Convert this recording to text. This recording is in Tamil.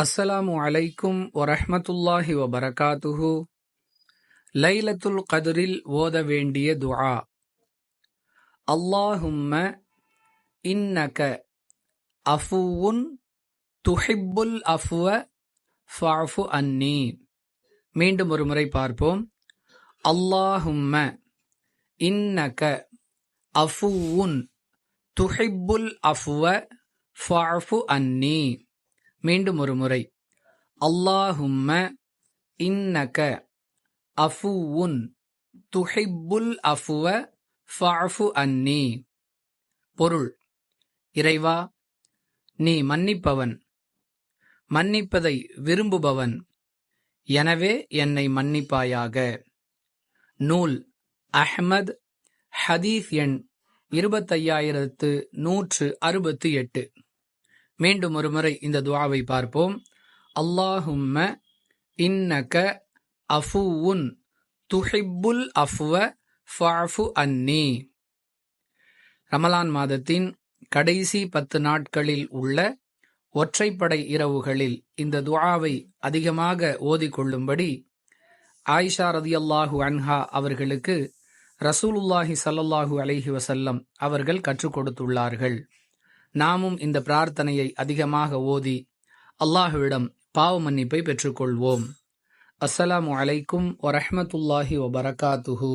அஸ்ஸலாமு அலைக்கும் வரஹமத்துல்லாஹி வபரகாத்துஹு. லைலத்துல் கதிரில் ஓத வேண்டிய துஆ. அல்லாஹும்ம இன்னக அஃபுவுன் துஹிப்புல் அஃப்வ ஃபாஃபு அன்னி. மீண்டும் ஒரு முறை பார்ப்போம். அல்லாஹும்ம இன்னக அஃபுவுன் துஹிப்புல் அஃப்வ ஃபாஃபு அன்னி. மீண்டும் ஒரு முறை. அல்லாஹும்ம இன்னக அஃபுவுன் துஹிப்புல் அஃபுவ ஃபஃபு அன்னி. பொருள் இறைவா நீ மன்னிப்பவன் மன்னிப்பதை விரும்புபவன் எனவே என்னை மன்னிப்பாயாக. நூல் அஹ்மத் ஹதீஸ் எண் இருபத்தையாயிரத்து நூற்று அறுபத்து எட்டு. மீண்டும் ஒருமுறை இந்த துவாவை பார்ப்போம். அல்லாஹும்ம இன்னக அஃபுவுன் துஹிப்புல் அஃப்வ ஃபாஃபு அன்னி. ரமலான் மாதத்தின் கடைசி பத்து நாட்களில் உள்ள ஒற்றைப்படை இரவுகளில் இந்த துவாவை அதிகமாக ஓதிக்கொள்ளும்படி ஆயிஷா ரதியல்லாஹு அன்ஹா அவர்களுக்கு ரசூலுல்லாஹி சல்லல்லாஹு அலஹி வசல்லம் அவர்கள் கற்றுக் கொடுத்துள்ளார்கள். நாமும் இந்த பிரார்த்தனையை அதிகமாக ஓதி அல்லாஹுவிடம் பாவ மன்னிப்பை பெற்றுக்கொள்வோம். அஸ்ஸலாமு அலைக்கும் வரஹமத்துல்லாஹி வபரகாத்துஹூ.